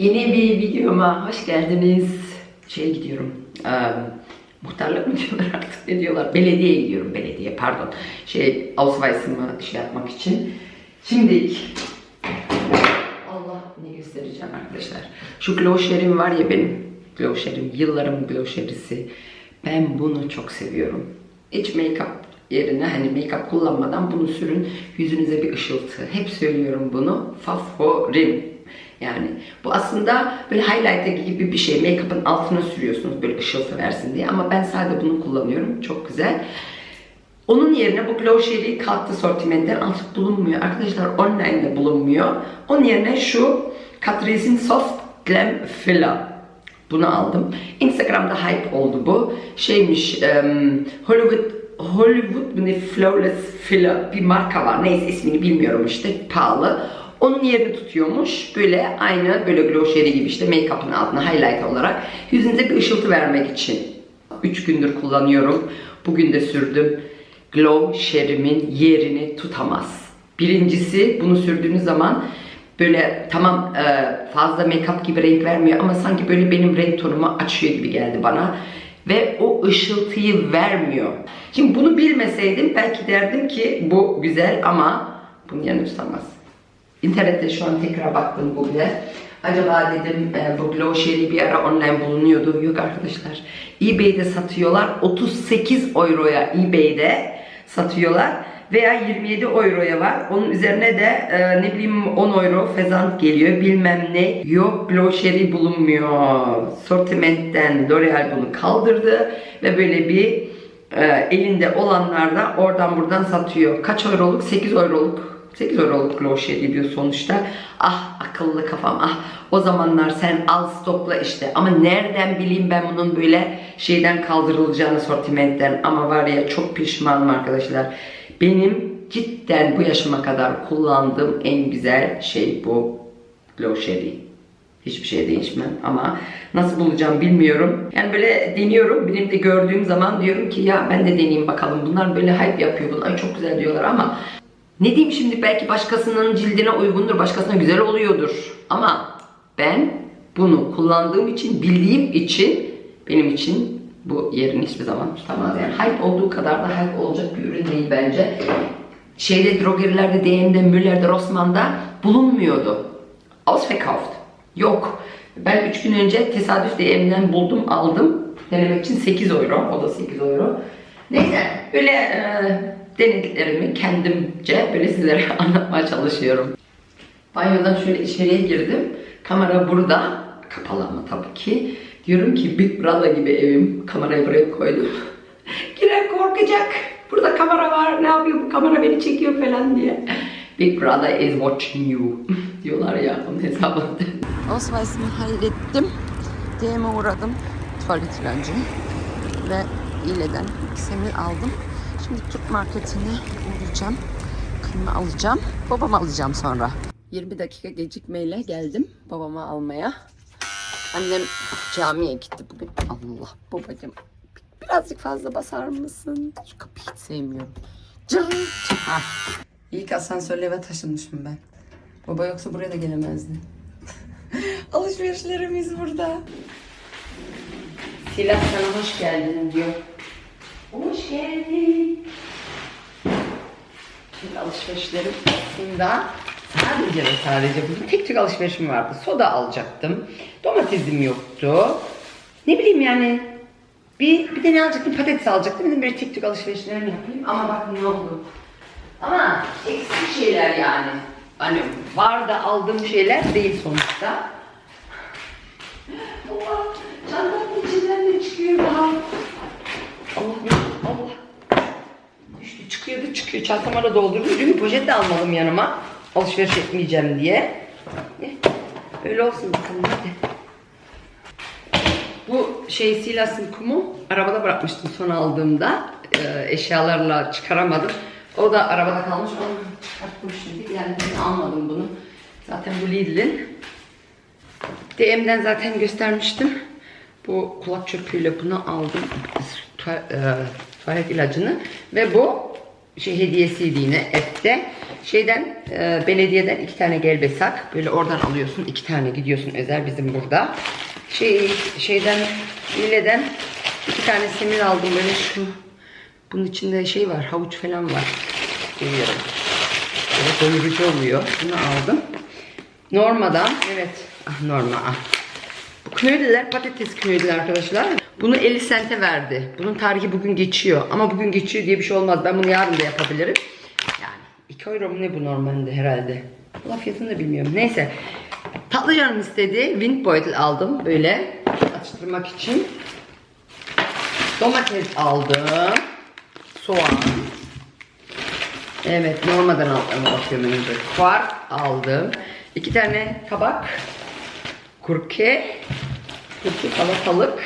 Yeni bir videoma hoş geldiniz. Şeye gidiyorum. eee, muhtarlık mı diyorlar artık ne diyorlar? Belediyeye gidiyorum. Belediye pardon. Şey Ausweis'ımı şey yapmak için. Şimdi Allah ne göstereceğim arkadaşlar. Şu gloşerim var ya benim. Gloşerim. Yıllarım gloşerisi. Ben bunu çok seviyorum. Hiç make-up yerine hani make-up kullanmadan bunu sürün. Yüzünüze bir ışıltı. Hep söylüyorum bunu. Favorim. Yani bu aslında böyle highlighter gibi bir şey. Make-up'ın altına sürüyorsunuz böyle ışıltı versin diye. Ama ben sadece bunu kullanıyorum. Çok güzel. Onun yerine bu Glow Sherry kalktı sortimentten artık bulunmuyor. Arkadaşlar online'da bulunmuyor. Onun yerine şu Catrice'in Soft Glam Filler. Bunu aldım. Instagram'da hype oldu bu. Şeymiş em, Hollywood Hollywood ne Flawless Filler bir marka var. Neyse ismini bilmiyorum işte. Pahalı. Onun yerini tutuyormuş. Böyle aynı böyle Glow Sherry gibi işte make-up'ın altına highlight olarak yüzünüze bir ışıltı vermek için. 3 gündür kullanıyorum. Bugün de sürdüm. Glow Sherry'min yerini tutamaz. Birincisi bunu sürdüğünüz zaman böyle tamam e, fazla make-up gibi renk vermiyor ama sanki böyle benim renk tonumu açıyor gibi geldi bana. Ve o ışıltıyı vermiyor. Şimdi bunu bilmeseydim belki derdim ki bu güzel ama bunun yerini tutamaz. İnternette şu an tekrar baktım Google'e. Acaba dedim e, bu Glow Sherry bir ara online bulunuyordu. Yok arkadaşlar. eBay'de satıyorlar. 38 euroya eBay'de satıyorlar. Veya 27 euroya var. Onun üzerine de e, ne bileyim 10 euro fezant geliyor. Bilmem ne. Yok Glow Sherry bulunmuyor. Sortimentten L'Oreal bunu kaldırdı. Ve böyle bir e, elinde olanlar da oradan buradan satıyor. Kaç euroluk? 8 euroluk 8 euroluk Glow Sherry diyor sonuçta. Ah akıllı kafam ah o zamanlar sen al stokla işte ama nereden bileyim ben bunun böyle şeyden kaldırılacağını sortimentten ama var ya çok pişmanım arkadaşlar. Benim cidden bu yaşıma kadar kullandığım en güzel şey bu Sherry. Hiçbir şey değişmem ama nasıl bulacağım bilmiyorum. Yani böyle deniyorum. Benim de gördüğüm zaman diyorum ki ya ben de deneyeyim bakalım. Bunlar böyle hype yapıyor. Bunlar çok güzel diyorlar ama ne diyeyim şimdi belki başkasının cildine uygundur, başkasına güzel oluyordur. Ama ben bunu kullandığım için, bildiğim için benim için bu yerini hiçbir zaman tutamaz. Yani hype olduğu kadar da hype olacak bir ürün değil bence. Şeyde drogerilerde, DM'de, Müller'de, Rossmann'da bulunmuyordu. Ausverkauft. Yok. Ben 3 gün önce tesadüf DM'den buldum, aldım. Denemek için 8 euro. O da 8 euro. Neyse böyle e, denediklerimi kendimce böyle sizlere anlatmaya çalışıyorum. Banyodan şöyle içeriye girdim. Kamera burada. Kapalı ama tabii ki. Diyorum ki Big Brother gibi evim. Kamerayı buraya koydum. Giren korkacak. Burada kamera var. Ne yapıyor bu kamera beni çekiyor falan diye. Big Brother is watching you diyorlar ya onun hesabında. Ausweis'imi hallettim. DM'e uğradım. Tuvalet ilacı. Ve İğne'den ikisini aldım. Şimdi Türk marketine uğrayacağım. Kıyma alacağım. Babamı alacağım sonra. 20 dakika gecikmeyle geldim babamı almaya. Annem camiye gitti bugün. Allah babacığım birazcık fazla basar mısın? Şu kapıyı hiç sevmiyorum. Cırt. Ah. İlk asansörle eve taşınmışım ben. Baba yoksa buraya da gelemezdi. Alışverişlerimiz burada. Silah sana hoş geldin diyor. Hoş geldin. Alışverişlerim aslında sadece ve sadece bugün tek tük alışverişim vardı. Soda alacaktım. Domatesim yoktu. Ne bileyim yani bir, bir de ne alacaktım? Patates alacaktım. Dedim bir tek tük alışverişlerimi yapayım. Ama bak ne oldu. Ama eksik şeyler yani. Hani var da aldığım şeyler değil sonuçta. Allah çantanın içinden de çıkıyor daha. Allah. Çıkıyor. Çantama da doldurdum. Dün poşet de almadım yanıma. Alışveriş etmeyeceğim diye. Öyle olsun bakalım hadi. Bu şey Silas'ın kumu arabada bırakmıştım son aldığımda. Ee, eşyalarla çıkaramadım. O da arabada kalmış. Onu çıkarttım şimdi. Yani almadım bunu. Zaten bu Lidl'in. DM'den zaten göstermiştim. Bu kulak çöpüyle bunu aldım. E, Tuvalet ilacını. Ve bu şey hediyesiydi yine ette. şeyden e, belediyeden iki tane gelbesak böyle oradan alıyorsun iki tane gidiyorsun özel bizim burada. Şey şeyden ileden iki tane simir aldım böyle şu bunun içinde şey var havuç falan var. Seviyorum. Böyle doyurucu oluyor. Bunu aldım. Norma'dan evet ah Norma ah. Bu knödler patates knödler arkadaşlar. Bunu 50 sente verdi. Bunun tarihi bugün geçiyor. Ama bugün geçiyor diye bir şey olmaz. Ben bunu yarın da yapabilirim. Yani 2 euro mu ne bu normalde herhalde. Valla fiyatını da bilmiyorum. Neyse. Tatlı canım istedi. Windbeutel aldım böyle atıştırmak için. Domates aldım. Soğan. Evet, normadan aldım. Bakıyorum önce. Kuar aldım. İki tane tabak. Kurke. Kurke salatalık.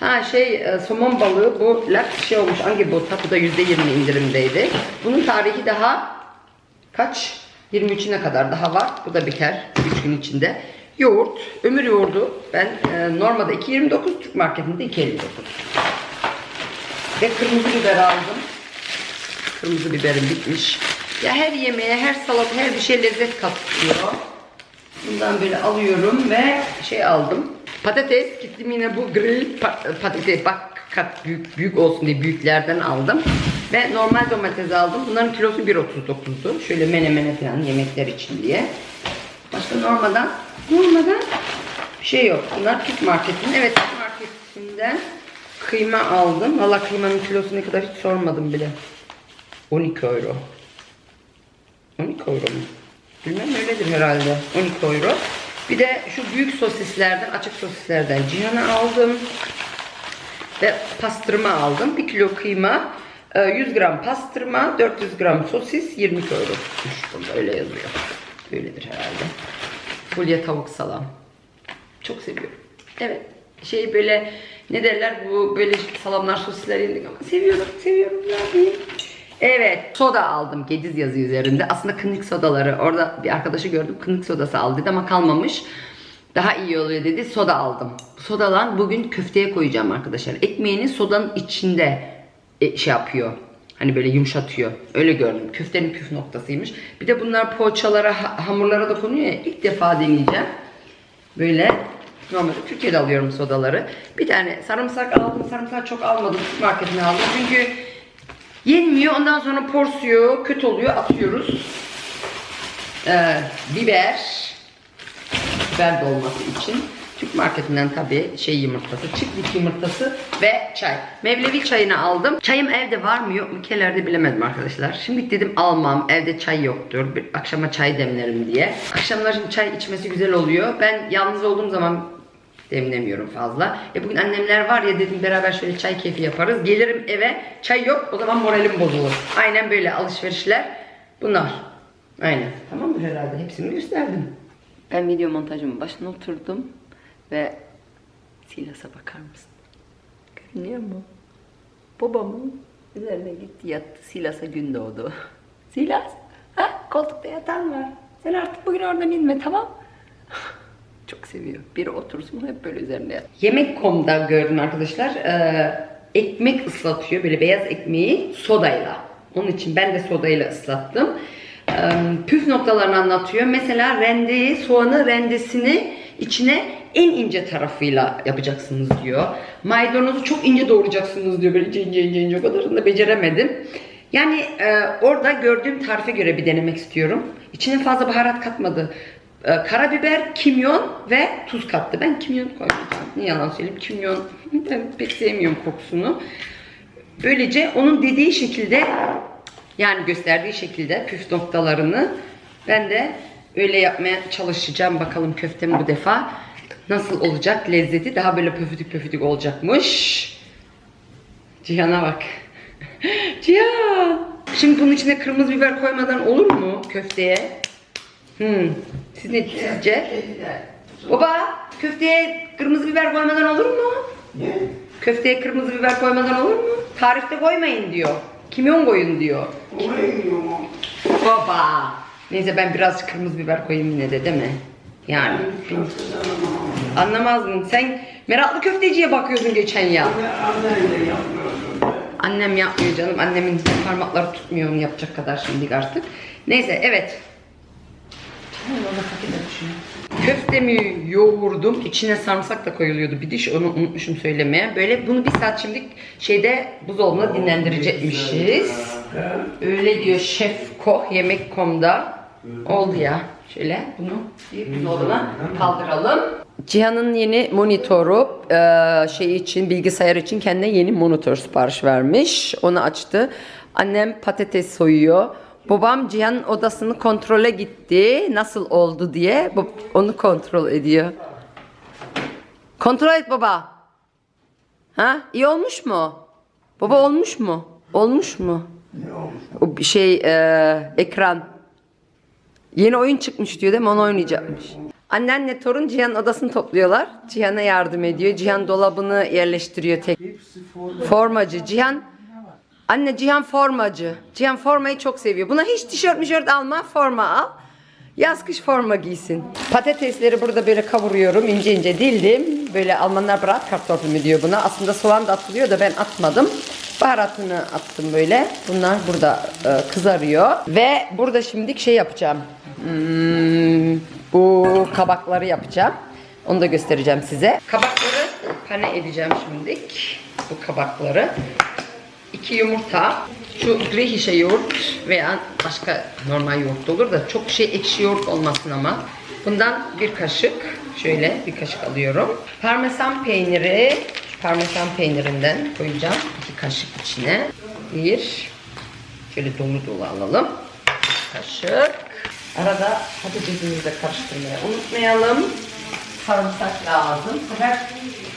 Ha şey e, somon balığı bu laks şey olmuş Angebot'a bu da %20 indirimdeydi. Bunun tarihi daha kaç? 23'üne kadar daha var. Bu da biter 3 gün içinde. Yoğurt, ömür yoğurdu. Ben e, normalde 2.29 Türk marketinde 2.59. Ve kırmızı biber aldım. Kırmızı biberim bitmiş. Ya her yemeğe, her salata, her bir şey lezzet katıyor. Bundan böyle alıyorum ve şey aldım. Patates gittim yine bu grill pa- patates bak kat büyük büyük olsun diye büyüklerden aldım. Ve normal domates aldım. Bunların kilosu 1.39'du. Şöyle menemene falan yemekler için diye. Başka normadan normadan bir şey yok. Bunlar Türk marketinin. Evet Türk marketinden kıyma aldım. Valla kıymanın kilosu ne kadar hiç sormadım bile. 12 euro. 12 euro mu? Bilmem öyledir herhalde. 12 euro. Bir de şu büyük sosislerden, açık sosislerden Cihan'a aldım. Ve pastırma aldım. 1 kilo kıyma, e, 100 gram pastırma, 400 gram sosis, 20 euro. Bunda öyle yazıyor. Öyledir herhalde. Fulya tavuk salam. Çok seviyorum. Evet. Şey böyle ne derler bu böyle salamlar sosisler yedik ama seviyorum seviyorum yapayım. Evet soda aldım Gediz yazı üzerinde. Aslında kınık sodaları orada bir arkadaşı gördüm kınık sodası al dedi ama kalmamış. Daha iyi oluyor dedi soda aldım. Sodalan bugün köfteye koyacağım arkadaşlar. Ekmeğini sodanın içinde e, şey yapıyor. Hani böyle yumuşatıyor. Öyle gördüm. Köftenin püf noktasıymış. Bir de bunlar poğaçalara, ha- hamurlara da konuyor ya. İlk defa deneyeceğim. Böyle normalde Türkiye'de alıyorum sodaları. Bir tane sarımsak aldım. Sarımsak çok almadım. Marketine aldım. Çünkü yenmiyor. Ondan sonra porsiyon kötü oluyor. Atıyoruz. Ee, biber. Biber dolması için. Türk marketinden tabii şey yumurtası, çiftlik yumurtası ve çay. Mevlevi çayını aldım. Çayım evde var mı yok mu kelerde bilemedim arkadaşlar. Şimdi dedim almam evde çay yoktur. Bir akşama çay demlerim diye. Akşamları çay içmesi güzel oluyor. Ben yalnız olduğum zaman demlemiyorum fazla. E bugün annemler var ya dedim beraber şöyle çay keyfi yaparız. Gelirim eve çay yok o zaman moralim bozulur. Aynen böyle alışverişler bunlar. Aynen. Tamam mı herhalde? Hepsini gösterdim. Ben video montajımın başına oturdum ve Silas'a bakar mısın? Görünüyor mu? Babamın üzerine gitti yattı. Silas'a gün doğdu. Silas, ha koltukta yatan var. Sen artık bugün oradan inme tamam çok seviyor. Biri otursun hep böyle üzerine yat. Yemek.com'da gördüm arkadaşlar. Ee, ekmek ıslatıyor. Böyle beyaz ekmeği sodayla. Onun için ben de sodayla ıslattım. Ee, püf noktalarını anlatıyor. Mesela rendeyi, soğanı rendesini içine en ince tarafıyla yapacaksınız diyor. Maydanozu çok ince doğrayacaksınız diyor. Böyle ince ince ince ince o kadarını da beceremedim. Yani e, orada gördüğüm tarife göre bir denemek istiyorum. İçine fazla baharat katmadı. E, karabiber, kimyon ve tuz kattı. Ben kimyon koymayacağım. Ne yalan söyleyeyim. Kimyon ben pek sevmiyorum kokusunu. Böylece onun dediği şekilde yani gösterdiği şekilde püf noktalarını ben de öyle yapmaya çalışacağım. Bakalım köftem bu defa nasıl olacak lezzeti daha böyle pöfüdük pöfüdük olacakmış. Cihan'a bak. Cihan. Şimdi bunun içine kırmızı biber koymadan olur mu köfteye? Hmm. Siz ne sizce? Baba köfteye kırmızı biber koymadan olur mu? Ne? Köfteye kırmızı biber koymadan olur mu? Tarifte koymayın diyor. Kimyon koyun diyor. Baba. Neyse ben biraz kırmızı biber koyayım yine de değil mi? Yani. Ama. Anlamazdın. Sen meraklı köfteciye bakıyordun geçen ya. Annem yapmıyor canım. Annemin parmakları tutmuyor onu yapacak kadar şimdi artık. Neyse evet. Köftemi yoğurdum. İçine sarımsak da koyuluyordu. Bir diş onu unutmuşum söylemeye. Böyle bunu bir saat şimdi şeyde buzdolabında dinlendirecekmişiz. Öyle diyor şef koh yemek.com'da. Oldu ya. Şöyle bunu bir buzdolabına kaldıralım. Cihan'ın yeni monitörü e, şey için bilgisayar için kendine yeni monitör sipariş vermiş. Onu açtı. Annem patates soyuyor. Babam Cihan'ın odasını kontrole gitti. Nasıl oldu diye. Onu kontrol ediyor. Kontrol et baba. Ha? İyi olmuş mu? Baba olmuş mu? Olmuş mu? O bir şey e, ekran. Yeni oyun çıkmış diyor değil mi? Onu oynayacakmış. Annenle torun Cihan'ın odasını topluyorlar. Cihan'a yardım ediyor. Cihan dolabını yerleştiriyor tek. Formacı. Cihan Anne Cihan formacı. Cihan formayı çok seviyor. Buna hiç tişört mişört alma. Forma al. Yaz kış forma giysin. Patatesleri burada böyle kavuruyorum. ince ince dildim. Böyle Almanlar brat kartoffel mi diyor buna. Aslında soğan da atılıyor da ben atmadım. Baharatını attım böyle. Bunlar burada e, kızarıyor. Ve burada şimdi şey yapacağım. Hmm, bu kabakları yapacağım. Onu da göstereceğim size. Kabakları pane edeceğim şimdilik. Bu kabakları. 2 yumurta, şu grihişe yoğurt veya başka normal yoğurt olur da çok şey ekşi yoğurt olmasın ama. Bundan bir kaşık, şöyle bir kaşık alıyorum. Parmesan peyniri, parmesan peynirinden koyacağım. iki kaşık içine. Bir, şöyle dolu dolu alalım. Kaşık. Arada patatesimizi de karıştırmayı unutmayalım. Sarımsak lazım. Sefer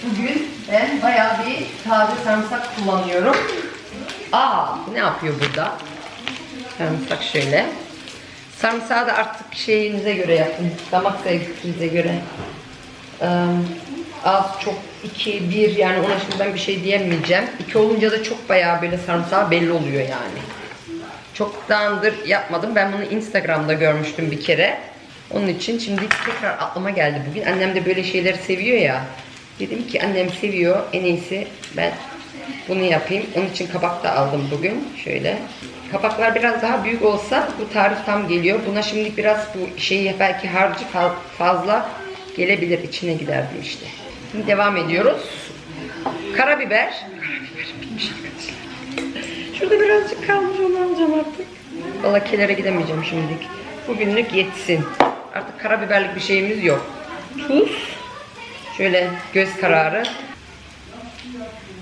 bugün ben bayağı bir taze sarımsak kullanıyorum. Aa, ne yapıyor burada? Sarımsak şöyle. Sarımsağı da artık şeyinize göre yapın. Damak zevkinize göre. Ee, az çok 2 1 yani ona şimdi ben bir şey diyemeyeceğim. 2 olunca da çok bayağı böyle sarımsağı belli oluyor yani. Çoktandır yapmadım. Ben bunu Instagram'da görmüştüm bir kere. Onun için şimdi tekrar aklıma geldi bugün. Annem de böyle şeyleri seviyor ya. Dedim ki annem seviyor. En iyisi ben bunu yapayım. Onun için kabak da aldım bugün. Şöyle. Kabaklar biraz daha büyük olsa bu tarif tam geliyor. Buna şimdi biraz bu şeyi belki harcı fa- fazla gelebilir. içine giderdim işte. Şimdi devam ediyoruz. Karabiber. Şurada birazcık kalmış onu alacağım artık. Valla kelere gidemeyeceğim şimdilik. Bugünlük yetsin. Artık karabiberlik bir şeyimiz yok. Tuz. Şöyle göz kararı.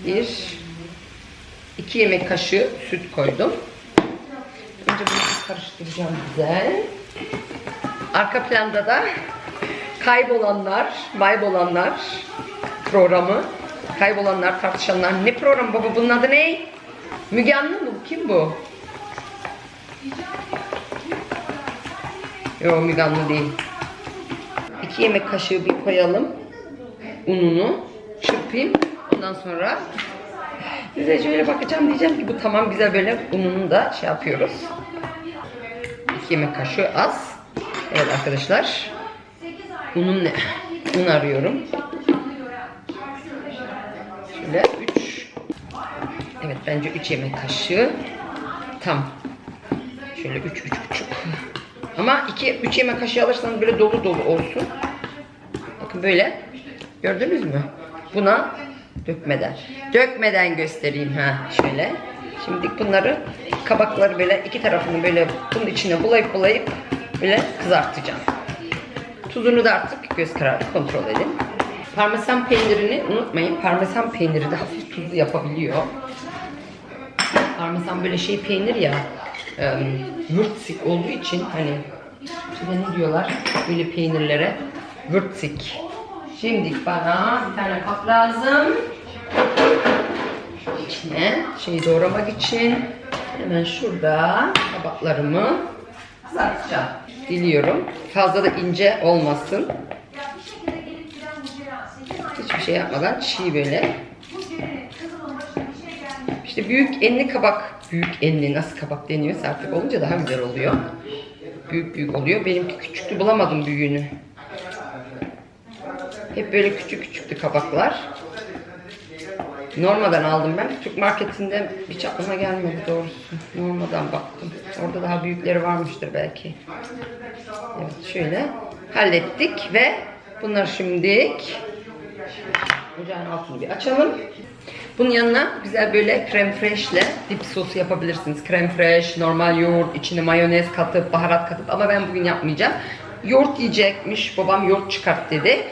Bir. iki yemek kaşığı süt koydum. Önce bunu karıştıracağım güzel. Arka planda da kaybolanlar, maybolanlar programı. Kaybolanlar, tartışanlar. Ne programı baba? Bunun adı ne? Müge Anlı mı? Kim bu? Yok Müge Anlı değil. İki yemek kaşığı bir koyalım. Ununu çırpayım. Ondan sonra size şöyle bakacağım diyeceğim ki bu tamam güzel böyle ununu da şey yapıyoruz. İki yemek kaşığı az. Evet arkadaşlar. Unun ne? Un arıyorum. Şöyle 3 Evet bence 3 yemek kaşığı. Tam. Şöyle 3 üç, buçuk. Ama 2 3 yemek kaşığı alırsanız böyle dolu dolu olsun. Bakın böyle. Gördünüz mü? Buna dökmeden. Dökmeden göstereyim ha şöyle. Şimdi bunları kabakları böyle iki tarafını böyle bunun içine bulayıp bulayıp böyle kızartacağım. Tuzunu da artık göz kararı kontrol edin. Parmesan peynirini unutmayın. Parmesan peyniri de hafif tuzlu yapabiliyor. Parmesan böyle şey peynir ya e, würzig olduğu için hani ne diyorlar böyle peynirlere würzig. Şimdi bana bir tane kap lazım. İçine şey doğramak için hemen şurada kabaklarımı kızartacağım. Diliyorum. Fazla da ince olmasın. Hiçbir şey yapmadan çiğ böyle. İşte büyük enli kabak, büyük enli nasıl kabak deniyorsa artık olunca daha güzel oluyor. Büyük büyük oluyor. Benimki küçüktü bulamadım büyüğünü. Hep böyle küçük küçüktü kabaklar. Normadan aldım ben. Türk marketinde hiç aklıma gelmedi doğrusu. Normadan baktım. Orada daha büyükleri varmıştır belki. Evet şöyle hallettik ve bunları şimdilik ocağın altını bir açalım. Bunun yanına güzel böyle krem freşle dip sosu yapabilirsiniz. Krem fresh, normal yoğurt, içine mayonez katıp, baharat katıp ama ben bugün yapmayacağım. Yoğurt yiyecekmiş. Babam yoğurt çıkart dedi.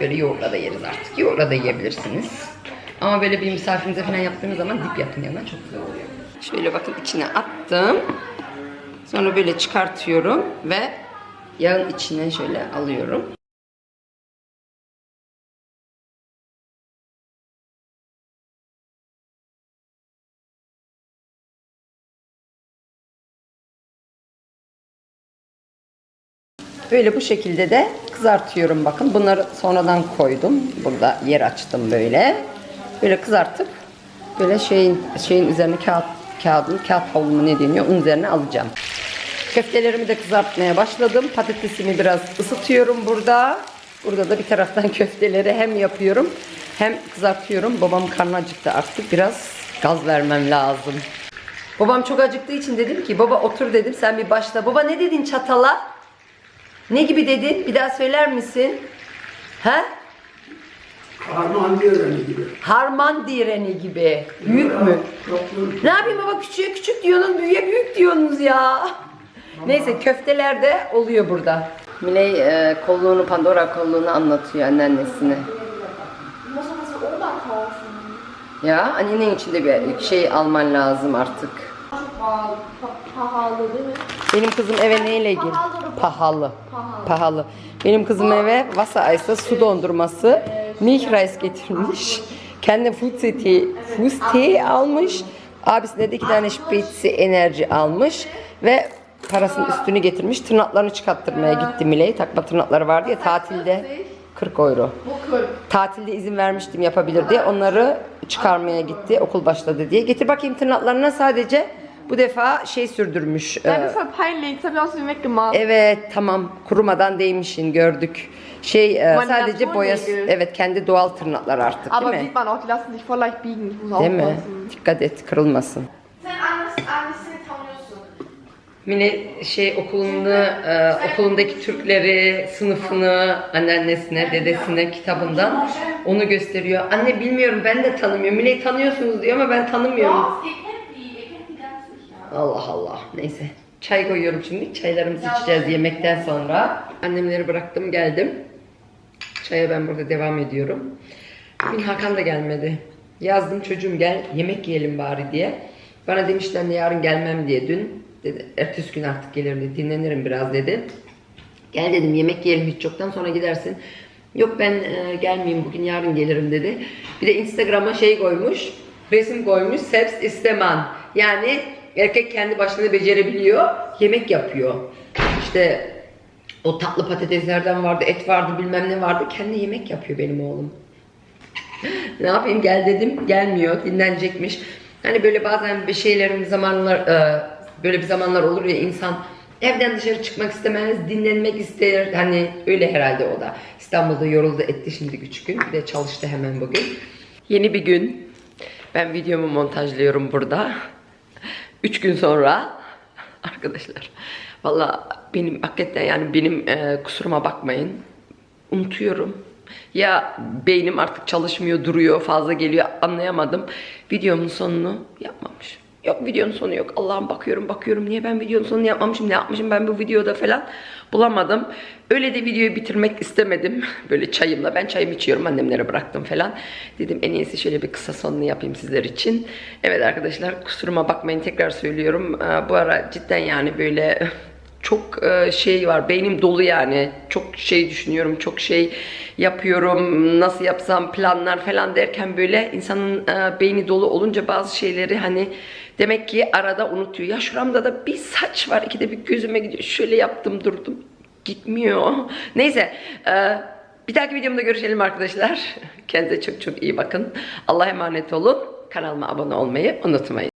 Böyle yoğurtla da yeriz artık. Yoğurtla da yiyebilirsiniz. Ama böyle bir misafirinize falan yaptığınız zaman dip yapın yanına çok güzel oluyor. Şöyle bakın içine attım. Sonra böyle çıkartıyorum ve yağın içine şöyle alıyorum. Böyle bu şekilde de kızartıyorum bakın. Bunları sonradan koydum. Burada yer açtım böyle. Böyle kızartıp böyle şeyin şeyin üzerine kağıt kağıdın kağıt havlu mu ne deniyor onun üzerine alacağım. Köftelerimi de kızartmaya başladım. Patatesimi biraz ısıtıyorum burada. Burada da bir taraftan köfteleri hem yapıyorum hem kızartıyorum. Babam karnı acıktı artık. Biraz gaz vermem lazım. Babam çok acıktığı için dedim ki baba otur dedim sen bir başla. Baba ne dedin çatala? Ne gibi dedin? Bir daha söyler misin? He? Harman diyorlar gibi. Harman direni gibi. Büyük mü? Çok büyük. Ne yapayım baba küçüğe küçük diyorsunuz, büyüğe büyük diyorsunuz ya. Neyse köfteler de oluyor burada. Miley e, kolluğunu, Pandora kolluğunu anlatıyor anneannesine. Ya annenin içinde bir şey alman lazım artık. Pahalı, pa- pahalı değil mi? Benim kızım eve neyle gir? Pahalı. Pahalı. Benim kızım eve Vasa su dondurması, rice getirmiş. Kendi fusti, fusti almış. Abisine de iki tane spezi enerji almış ve parasının üstünü getirmiş. Tırnaklarını çıkarttırmaya gitti Miley. Takma tırnakları vardı ya tatilde 40 euro. Bu 40. Tatilde izin vermiştim yapabilir diye. Onları çıkarmaya gitti okul başladı diye. Getir bakayım tırnaklarına sadece bu defa şey sürdürmüş. E. Evet tamam kurumadan değmişin gördük. Şey e, sadece Naturnägel. boya evet kendi doğal tırnaklar artık Aber değil mi? sieht man auch, die lassen sich voll leicht biegen. Ich muss Değil mi? aufpassen. Dikkat et kırılmasın. Sen annesi, annesini tanıyorsun. Mine şey okulunu, e, okulundaki Türkleri, sınıfını, anneannesine, dedesine kitabından onu gösteriyor. Anne bilmiyorum ben de tanımıyorum. Mine'yi tanıyorsunuz diyor ama ben tanımıyorum. Allah Allah. Neyse. Çay koyuyorum şimdi. Çaylarımızı içeceğiz yemekten sonra. Annemleri bıraktım geldim. Çaya ben burada devam ediyorum. Bugün Hakan da gelmedi. Yazdım çocuğum gel yemek yiyelim bari diye. Bana demişler ne yarın gelmem diye dün. Dedi, ertesi gün artık gelirim dedi. Dinlenirim biraz dedi. Gel dedim yemek yiyelim hiç çoktan sonra gidersin. Yok ben e, gelmeyeyim bugün yarın gelirim dedi. Bir de Instagram'a şey koymuş. Resim koymuş. Selbst isteman. Yani erkek kendi başına becerebiliyor. Yemek yapıyor. İşte o tatlı patateslerden vardı, et vardı, bilmem ne vardı. Kendi yemek yapıyor benim oğlum. ne yapayım gel dedim. Gelmiyor. Dinlenecekmiş. Hani böyle bazen bir şeylerin zamanlar e, böyle bir zamanlar olur ya insan evden dışarı çıkmak istemez, dinlenmek ister. Hani öyle herhalde o da. İstanbul'da yoruldu etti şimdi üç gün. Bir de çalıştı hemen bugün. Yeni bir gün. Ben videomu montajlıyorum burada. Üç gün sonra arkadaşlar valla benim hakikaten yani benim e, kusuruma bakmayın unutuyorum. Ya beynim artık çalışmıyor, duruyor, fazla geliyor anlayamadım. Videomun sonunu yapmamışım. Yok videonun sonu yok. Allah'ım bakıyorum bakıyorum niye ben videonun sonunu yapmamışım ne yapmışım ben bu videoda falan bulamadım. Öyle de videoyu bitirmek istemedim. Böyle çayımla ben çayımı içiyorum annemlere bıraktım falan. Dedim en iyisi şöyle bir kısa sonunu yapayım sizler için. Evet arkadaşlar kusuruma bakmayın tekrar söylüyorum. Ee, Bu ara cidden yani böyle çok e, şey var beynim dolu yani çok şey düşünüyorum çok şey yapıyorum nasıl yapsam planlar falan derken böyle insanın e, beyni dolu olunca bazı şeyleri hani demek ki arada unutuyor. Ya şuramda da bir saç var ikide bir gözüme gidiyor. Şöyle yaptım durdum. Gitmiyor. Neyse e, bir dahaki videomda görüşelim arkadaşlar. Kendinize çok çok iyi bakın. Allah'a emanet olun. Kanalıma abone olmayı unutmayın